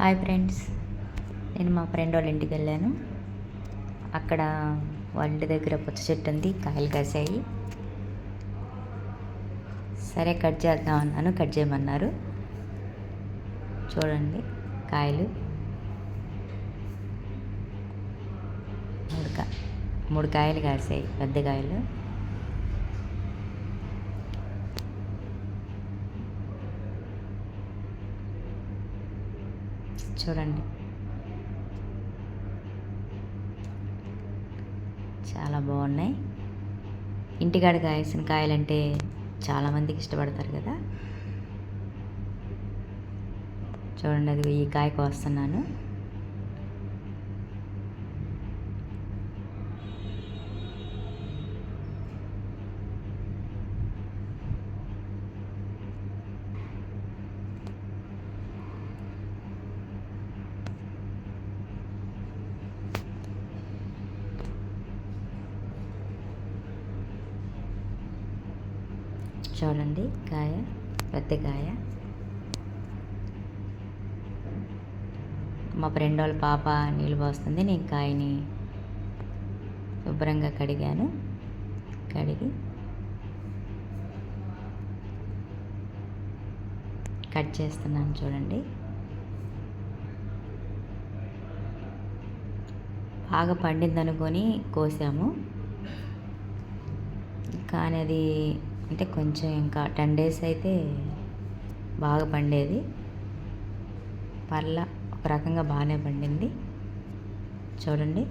Hi friends. నేను మా friend వాళ్ళ ఇంటికి వెళ్ళాను. అక్కడ వాళ్ళ ఇంటి దగ్గర పుచ్చ చెట్టు ఉంది కాయలు కాసాయి. సరే కట్ చేద్దాం అన్నాను కట్ చేయమన్నారు. చూడండి కాయలు. మూడు కా మూడు కాయలు కాసాయి పెద్ద కాయలు. చూడండి చాలా బాగున్నాయి. ఇంటికాడ కాయసిన కాయలంటే చాలామందికి ఇష్టపడతారు కదా. చూడండి అది ఈ కాయ కోస్తున్నాను చూడండి కాయ పెద్ద కాయ మా ఫ్రెండ్ వాళ్ళ పాప నీళ్ళు పోస్తుంది. నేను కాయని శుభ్రంగా కడిగాను. కడిగి కట్ చేస్తున్నాను చూడండి. బాగా పండిందనుకొని కోసాము. కానీ అది అంటే కొంచెం ఇంకా టెన్ డేస్ అయితే బాగా పండేది. పర్లా ఒక రకంగా బాగానే పండింది. చూడండి.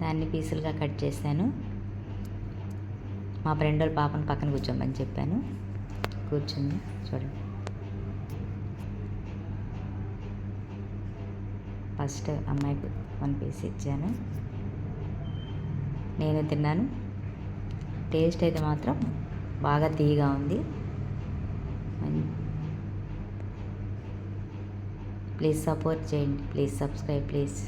దాన్ని పీసులుగా కట్ చేశాను. మా ఫ్రెండ్ వాళ్ళ పాపను పక్కన కూర్చోమని చెప్పాను. కూర్చుంది. చూడండి. ఫస్ట్ అమ్మాయికి వన్ పీస్ ఇచ్చాను. నేను తిన్నాను. టేస్ట్ అయితే మాత్రం బాగా తీయగా ఉంది. ప్లీజ్ సపోర్ట్ చేయండి. Please subscribe please.